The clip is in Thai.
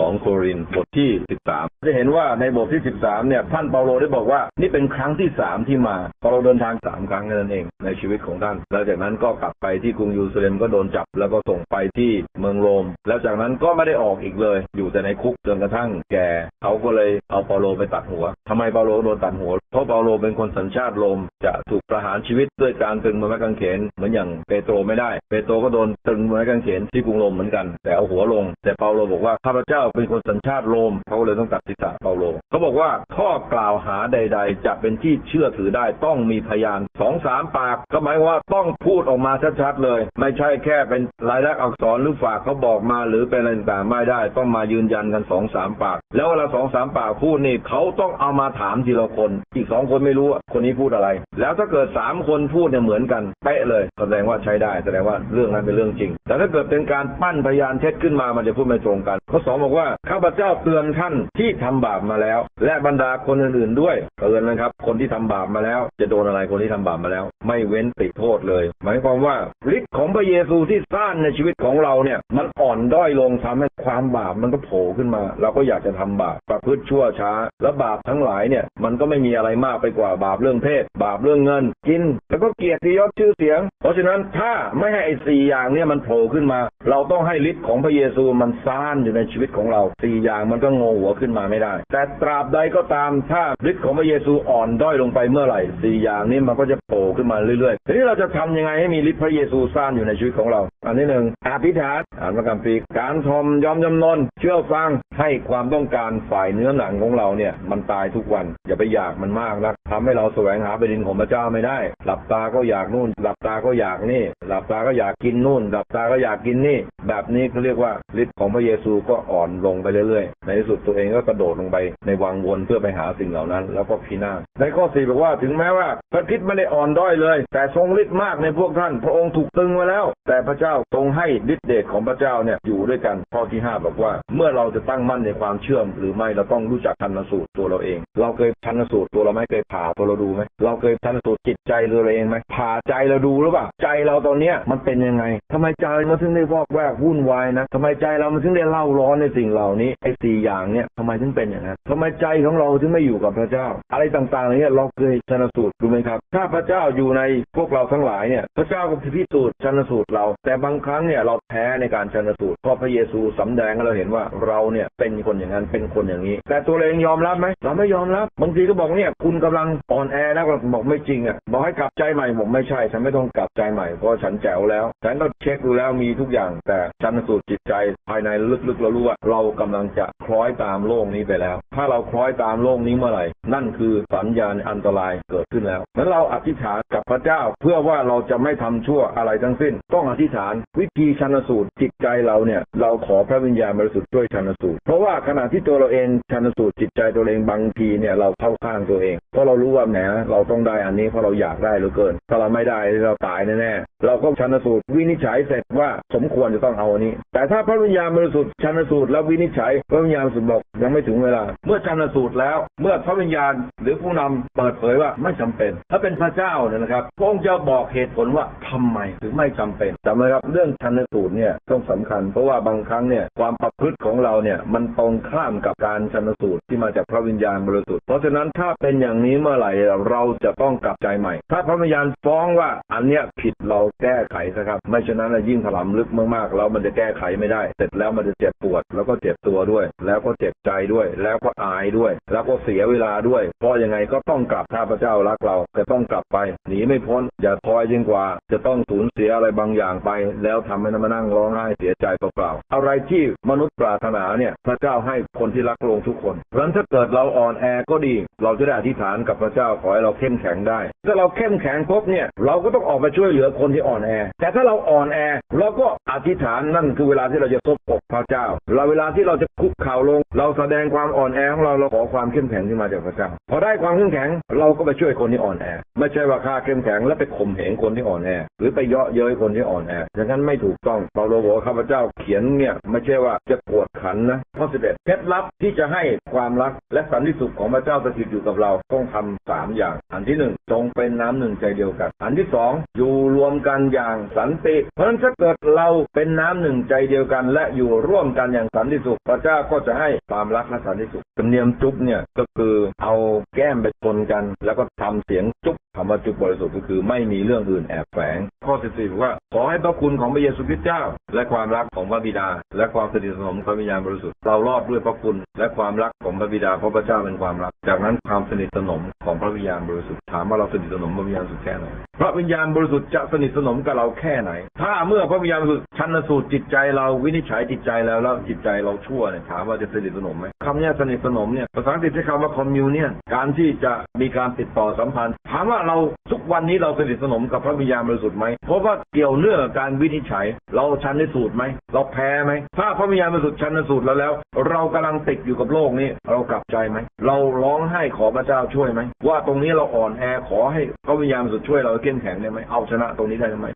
2 โครินธ์บทที่ 13 จะเห็นว่าในบทที่ 13 เนี่ย ท่านเปาโลได้บอกว่า นี่เป็นครั้งที่ 3 ที่มาเปาโลเดินทาง 3 ครั้งนั่นเอง ในชีวิตของท่าน แล้วจากนั้นก็กลับไปที่กรุงเยูรูซาเล็มก็โดนจับ แล้วก็ส่งไปที่เมืองโรม แล้วจากนั้นก็ไม่ได้ออกอีกเลย อยู่แต่ในคุกจนกระทั่งแก่เขาก็เลยเอาเปาโลไปตัดหัวทำไมเปาโลโดนตัดหัว เพราะเปาโลเป็นคนสัญชาติโรม จะถูกประหารชีวิตด้วยการตึงบนไม้กางเขนเหมือนอย่างเปโตรไม่ได้ เปโตรก็โดนตึงบนไม้กางเขนที่กรุงโรมเหมือนกัน แต่เอาหัวลง แต่เปาโลบอกว่าข้าพเจ้าเป็นคนสัญชาติโรมเขาเลยต้องตัดศีรษะเปาโลเขาบอกว่าข้อกล่าวหาใดๆจะเป็นที่เชื่อถือได้ต้องมีพยาน สองสามปาก ก็หมายว่าต้องพูดออกมาชัดๆเลย ไม่ใช่แค่เป็นลายลักษณ์อักษรหรือฝากเขาบอกมาหรือเป็นอะไรต่างๆไม่ได้ ต้องมายืนยันกันสองสามปาก แล้วเวลาสองสามปากพูดนี่เขาต้องเอามาถามทีละคน อีกสองคนไม่รู้คนนี้พูดอะไร แล้วถ้าเกิดสามคนพูดเนี่ยเหมือนกันเป๊ะเลย แสดงว่าใช้ได้แสดงว่าเรื่องนั้นเป็นเรื่องจริง แต่ถ้าเกิดเป็นการปั้นพยานเท็จขึ้นมามันจะพูดไม่ตรงกันข้อสองบอกว่าข้าพเจ้าเตือนท่านที่ทำบาปมาแล้ว และบรรดาคนอื่นๆด้วยเตือนนะครับ คนที่ทำบาปมาแล้ว จะโดนอะไรคนที่ทำบาปมาแล้วไม่เว้นติโทษเลย หมายความว่าฤทธิ์ของพระเยซูที่สร้างในชีวิตของเราเนี่ย มันอ่อนด้อยลงทำให้ความบาปมันก็โผล่ขึ้นมา เราก็อยากจะทำบาปประพฤติชั่วช้า แล้วบาปทั้งหลายเนี่ย มันก็ไม่มีอะไรมากไปกว่าบาปเรื่องเพศ บาปเรื่องเงิน กิน แล้วก็เกียรติยศชื่อเสียง เพราะฉะนั้นถ้าไม่ให้ไอ้สี่อย่างเนี่ยมันโผล่ขึ้นมา เราต้องให้ฤทธิ์ของพระเยซูมันซ่านอยู่ในชีวิตของเราสี่อย่างมันก็งงหัวขึ้นมาไม่ได้ แต่ตราบใดก็ตามถ้าฤทธิ์ของพระเยซูอ่อนด้อยลงไปเมื่อไหร่สี่อย่างนี้มันก็จะโผล่ขึ้นมาเรื่อยๆ ทีนี้เราจะทำยังไงให้มีฤทธิ์พระเยซูซ่านอยู่ในชีวิตของเรา อันที่หนึ่งอธิษฐานอ่านพระคัมภีร์การทอมยอมจำนนเชื่อฟังให้ความต้องการฝ่ายเนื้อหนังของเราเนี่ยมันตายทุกวัน อย่าไปอยากมันมากนะทำให้เราแสวงหาแผ่นดินของพระเจ้าไม่ได้ หลับตาก็อยากนู่น หลับตาก็อยากนี่ หลับตาก็อยากกินนู่น หลับตาก็อยากกินนี่ แบบนี้เขาเรียกว่าฤทธิ์ของพระเยซูก็อ่อนลงไปเรื่อยๆ ในที่สุดตัวเองก็กระโดดลงไปในวังวนเพื่อไปหาสิ่งเหล่านั้น แล้วก็พินาศในข้อสี่บอกว่าถึงแม้ว่าพระคิดไม่ได้อ่อนด้อยเลย แต่ทรงฤทธิ์มากในพวกท่าน พระองค์ถูกตึงมาแล้ว แต่พระเจ้าทรงให้ฤทธิเดชของพระเจ้าเนี่ยอยู่ด้วยกันข้อที่ห้าบอกว่า เมื่อเราจะตั้งมั่นในความเชื่อม หรือไม่เราต้องรู้จักชันสูตรตัวเราเอง เราเคยชันสูตรตัวเราไหมเคยผ่าตัวเราดูไหมเราเคยชันสูตรจิตใจตัวเราเองไหมผ่าใจเราดูหรือเปล่าใจเราตอนเนี้ยมันเป็นยังไงทำไมใจมันถึงได้วอกแวกวุ่นวายนะทำไมใจเรามันถึงได้เล่าร้อนในสิ่งเหล่านี้ไอ้สี่อย่างเนี่ยทำไมถึงเป็นอย่างนั้นทำไมใจของเราถึงไม่อยู่กับพระเจ้า อะไรต่างๆเหล่านี้เราเคยชันสูตรดูไหมครับ ถ้าพระเจ้าอยู่ในพวกเราทั้งหลายเนี่ยพระเจ้าก็พิสูจน์ชันสูตรเรา แต่บางครั้งเนี่ยเราแพ้ในการชันสูตรเพราะพระเยซูสำแดงให้เราเห็นว่าเราเนี่ยเป็นคนอย่างนั้นเป็นคนอย่างนี้ แต่ตัวเองยอมรับไหมเราไม่ยอมรับบางทีก็บอกเนี่ยคุณกำลังอ่อนแอแล้วก็บอกไม่จริงอะบอกให้กลับใจใหม่บอกไม่ใช่ ฉันไม่ต้องกลับใจใหม่เพราะฉันแจ๋วแล้วฉันก็เช็คดูแล้วมีทุกอย่าง แต่ชันสูตรจิตใจภายในลึกๆเรารู้ว่าเรากำลังจะคล้อยตามโลกนี้ไปแล้ว ถ้าเราคล้อยตามโลกนี้เมื่อไหร่ นั่นคือสัญญาณอันตรายเกิดขึ้นแล้วนั้นเราอธิษฐานกับพระเจ้า เพื่อว่าเราจะไม่ทำชั่วอะไรทั้งสิ้น ต้องอธิษฐาน วิธีชันสูตรจิตใจเราเนี่ยเราขอพระวิญญาณบริสุทธิ์ช่วยชันสูตร เพราะว่าขณะที่ตัวเราเองชันสูตรจิตใจตัวเองบางทีเนี่ยเราเข้าข้างตัวเอง เพราะเรารู้ว่าแหมเราต้องได้อันนี้เพราะเราอยากได้เหลือเกิน ถ้าเราไม่ได้เราตายแน่ๆเราก็ชันสูตรวินิจฉัยเสร็จว่าสมควรจะต้องเอาอันนี้ แต่ถ้าพระวิญญาณบริสุทธิ์ชันสูตรแล้ววินิจฉัยพระวิญญาณบริสุทธิ์บอกยังไม่ถึงเวลา เมื่อชันสูตรแล้ว เมื่อพระวิญญาณหรือผู้นำเปิดเผยว่าไม่จำเป็น ถ้าเป็นพระเจ้าเนี่ยนะครับพระองค์จะบอกเหตุผลว่าทำไมถึงไม่จำเป็นจำไว้ครับเรื่องชันสูตรเนี่ยต้องสำคัญ เพราะว่าบางครั้งเนี่ยความประพฤติของเราเนี่ยมันตรงข้ามกับการชันสูตรที่มาจากพระวิญญาณบริสุทธิ์เพราะฉะนั้นถ้าเป็นอย่างนี้เมื่อไหร่เราจะต้องกลับใจใหม่ ถ้าพระวิญญาณฟ้องว่าอันเนี้ยผิดเราแก้ไขซะครับ ไม่ฉะนั้นยิ่งถลำลึกมากๆแล้วมันจะแก้ไขไม่ได้ เสร็จแล้วมันจะเจ็บปวด แล้วก็เจ็บตัวด้วย แล้วก็เจ็บใจด้วย แล้วก็อายด้วย แล้วก็เสียเวลาด้วย เพราะยังไงก็ต้องกลับถ้าพระเจ้ารักเราจะต้องกลับไปหนีไม่พ้น อย่าทอยยิ่งกว่า จะต้องสูญเสียอะไรบางอย่างไป แล้วทำให้มานั่งร้องไห้เสียใจเปล่าๆอะไรที่มนุษย์ปรารถนาเนี่ยพระเจ้าให้คนที่รักพระองทุกคนเพราะฉะนั้นถ้าเกิดเราอ่อนแอก็ดี เราจะได้อธิษฐานกับพระเจ้าขอให้เราเข้มแข็งได้ ถ้าเราเข้มแข็งปุ๊บเนี่ยเราก็ต้องออกมาช่วยเหลือคนที่อ่อนแอ แต่ถ้าเราอ่อนแอเราก็อธิษฐานนั่นคือเวลาที่เราจะซบอกพระเจ้า เราเวลาที่เราจะคุกเข่าลง เราแสดงความอ่อนแอของเราเราขอความเข้มแข็งที่มาจากพระเจ้าพอได้ความเข้มแข็งเราก็ไปช่วยคนที่อ่อนแอ ไม่ใช่ว่าข้าเข้มแข็งแล้วไปข่มเหงคนที่อ่อนแอหรือไปเยาะเย้ยคนที่อ่อนแออย่างนั้นไม่ถูกต้องเปาโลบอกข้าพเจ้าเขียนเนี่ยไม่ใช่ว่าจะกวดขันนะข้อสิบเอ็ดเคล็ดลับที่จะให้ความรักและสันติสุขของพระเจ้าสถิตอยู่กับเราต้องทำสามอย่าง อันที่หนึ่งจงเป็นน้ำหนึ่งใจเดียวกัน อันที่สองอยู่รวมกันอย่างสันติเพราะฉะนั้นถ้าเกิดเราเป็นน้ำหนึ่งใจเดียวกัน และอยู่ร่วมกันอย่างสันติสุข พระเจ้าก็จะให้ความรักและสันติสุขธรรมเนียมจุ๊บเนี่ยก็คือเอาแก้มไปชนกัน แล้วก็ทำเสียงจุ๊บคำว่าจุ๊บริสุทธิ์ก็คือไม่มีเรื่องอื่นแอบแฝง ข้อ 14บอกว่าขอให้พระคุณของพระเยซูคริสต์เจ้า และความรักของพระบิดา และความสนิทสนมของพระวิญญาณบริสุทธิ์เรารอดด้วยพระคุณและความรักของพระบิดาเพราะพระเจ้าเป็นความรัก จากนั้นความสนิทสนมของพระวิญญาณบริสุทธิ์ถามว่าเราสนิทสนมพระวิญญาณบริสุทธิ์แค่ไหนพระวิญญาณบริสุทธิ์จะสนิทสนมกับเราแค่ไหน ถ้าเมื่อพระวิญญาณบริสุทธิ์ชันสูตรจิตใจเราวินิจฉัยจิตใจแล้วแล้วจิตใจเราชั่วเนี่ยถามว่าจะสนิทสนมไหมคำเนี้ยสนิทสนมเนี่ยภาษาอังกฤษใช้คำว่า communion การที่จะมีการติดต่อสัมพันธ์ถามว่าเราทุกวันนี้เราสนิทสนมกับพระวิญญาณบริสุทธิ์ไหมเพราะว่าเกี่ยวเนื่องกับการวินิจฉัย เราชันสูตรไหมเราแพ้ไหมถ้าพระวิญญาณบริสุทธิ์ชันสูตรแล้วแล้ว เรากำลังติดอยู่กับโลกนี้เรากลับใจไหมเราร้องไห้ขอพระเจ้าช่วยไหมว่าตรงนี้เราอ่อนแอขอให้พระวิญญาณบริสุทธิ์ช่วยเราเข้มแข็งได้ไหมเอาชนะตรงนี้ได้ไหม